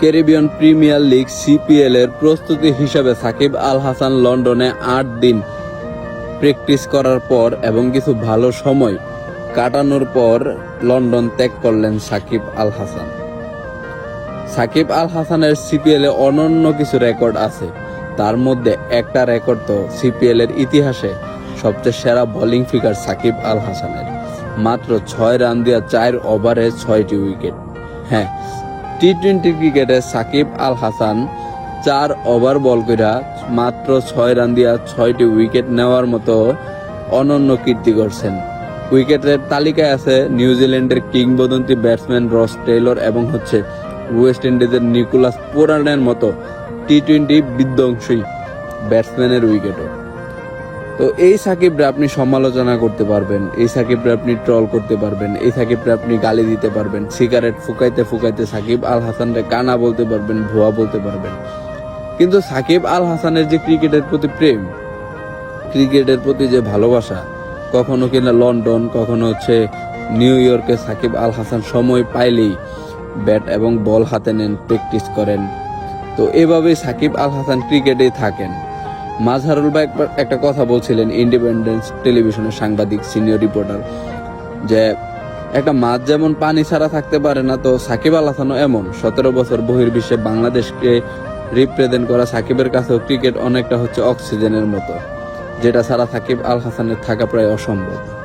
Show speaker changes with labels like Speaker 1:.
Speaker 1: Caribbean premier league CPL এর প্রস্তুতি হিসাবে সাকিব আল হাসান লন্ডনে আট দিন প্র্যাকটিস করার পর এবং কিছু ভালো সময় কাটানোর পর লন্ডন ত্যাগ করলেন সাকিব আল হাসান। সাকিব আল হাসানের সিপিএল এ অনন্য কিছু রেকর্ড আছে। তার মধ্যে একটা রেকর্ড তো সিপিএল এর ইতিহাসে সবচেয়ে সেরা বোলিং ফিগার সাকিব আল হাসানের। মাত্র ছয় রান দিয়া চার ওভারে ছয়টি উইকেট। হ্যাঁ টি টোয়েন্টি ক্রিকেটে সাকিব আল হাসান চার ওভার বল কইরা মাত্র ছয় রান দিয়া ছয়টি উইকেট নেওয়ার মতো অনন্য কীর্তি করছেন উইকেটের তালিকায় আছে নিউজিল্যান্ডের কিংবদন্তি ব্যাটসম্যান রস টেইলর এবং হচ্ছে ওয়েস্ট ইন্ডিজের নিকোলাস পোরানের মতো টি টোয়েন্টি বিধ্বংসী ব্যাটসম্যানের উইকেটও তো এই সাকিবরা আপনি সমালোচনা করতে পারবেন, এই সাকিবরা আপনি ট্রল করতে পারবেন, এই সাকিবরা আপনি গালি দিতে পারবেন সিগারেট ফুকাইতে ফুকাইতে সাকিব আল হাসানরে কানা বলতে পারবেন, ভুয়া বলতে পারবেন। কিন্তু সাকিব আল হাসানের যে ক্রিকেটের প্রতি প্রেম, ক্রিকেটের প্রতি যে ভালোবাসা, কখনো কিনা লন্ডন, কখনো হচ্ছে নিউ ইয়র্কে সাকিব আল হাসান সময় পাইলেই ব্যাট এবং বল হাতে নেন, প্র্যাকটিস করেন। তো এভাবেই সাকিব আল হাসান ক্রিকেটেই থাকেন। মাজহারুল ভাই একবার একটা কথা বলছিলেন ইন্ডিপেন্ডেন্স টেলিভিশনের সাংবাদিক সিনিয়র রিপোর্টার যে একটা মাছ যেমন পানি ছাড়া থাকতে পারে না, তো সাকিব আল হাসানও এমন। সতেরো বছর বহির্বিশ্বে বাংলাদেশকে রিপ্রেজেন্ট করা সাকিবের কাছেও ক্রিকেট অনেকটা হচ্ছে অক্সিজেনের মতো, যেটা ছাড়া সাকিব আল হাসানের থাকা প্রায় অসম্ভব।